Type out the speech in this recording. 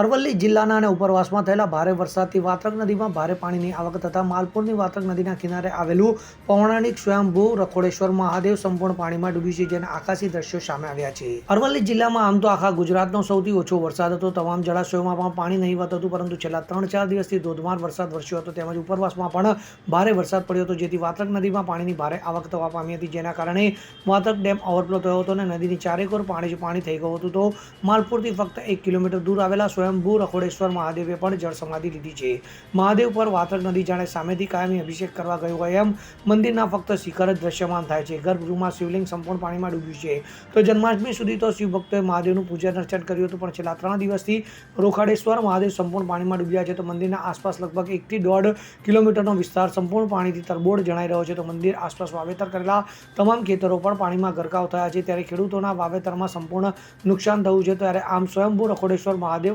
અરવલ્લી જિલ્લાના અને ઉપરવાસમાં થયેલા ભારે વરસાદથી વાત્રક નદીમાં ભારે પાણીની આવક થતાં માલપુરની વાત્રક નદીના કિનારે આવેલું પૌરાણિક સ્વયંભૂ રખોડેશ્વર મહાદેવ સંપૂર્ણ પાણીમાં ડૂબ્યું છે, જેના આકાશી દ્રશ્યો સામે આવ્યા છે. અરવલ્લી જિલ્લામાં આમ તો આખા ગુજરાતનો સૌથી ઓછો વરસાદ હતો. તમામ જળાશયોમાં પણ પાણી નહીવત હતું, પરંતુ છેલ્લા ત્રણ ચાર દિવસથી ધોધમાર વરસાદ વરસ્યો હતો. તેમજ ઉપરવાસમાં પણ ભારે વરસાદ પડ્યો હતો, જેથી વાત્રક નદીમાં પાણીની ભારે આવક થવા પામી હતી, જેના કારણે વાત્રક ડેમ ઓવરફ્લો થયો હતો અને નદીની ચારેકોર પાણી પાણી થઈ ગયું હતું. તો માલપુરથી ફક્ત એક કિલોમીટર દૂર આવેલા સ્વયંભૂ રખોડેશ્વર મહાદેવે પણ જળ સમાધિ લીધી છે. મહાદેવ પર વાતક નદી જાણે સામેથી કાયમી અભિષેક કરવા ગયો હોય એમ મંદિરના ફક્ત શિખર જ દ્રશ્યમાન થાય છે. ગર્ભગૃહમાં શિવલિંગ સંપૂર્ણ પાણીમાં ડૂબ્યું છે. તો જન્માષ્ટમી સુધી તો શિવ ભક્તોએ મહાદેવનું પૂજન અર્ચન કર્યું હતું, પણ છેલ્લા ત્રણ દિવસથી રોખાડેશ્વર મહાદેવ સંપૂર્ણ પાણીમાં ડૂબ્યા છે. તો મંદિરના આસપાસ લગભગ એકથી દોઢ કિલોમીટરનો વિસ્તાર સંપૂર્ણ પાણીથી તરબોળ જણાઈ રહ્યો છે. તો મંદિર આસપાસ વાવેતર કરેલા તમામ ખેતરો પણ પાણીમાં ગરકાવ થયા છે. ત્યારે ખેડૂતોના વાવેતરમાં સંપૂર્ણ નુકસાન થયું છે. ત્યારે આમ સ્વયંભૂ રખોડેશ્વર મહાદેવ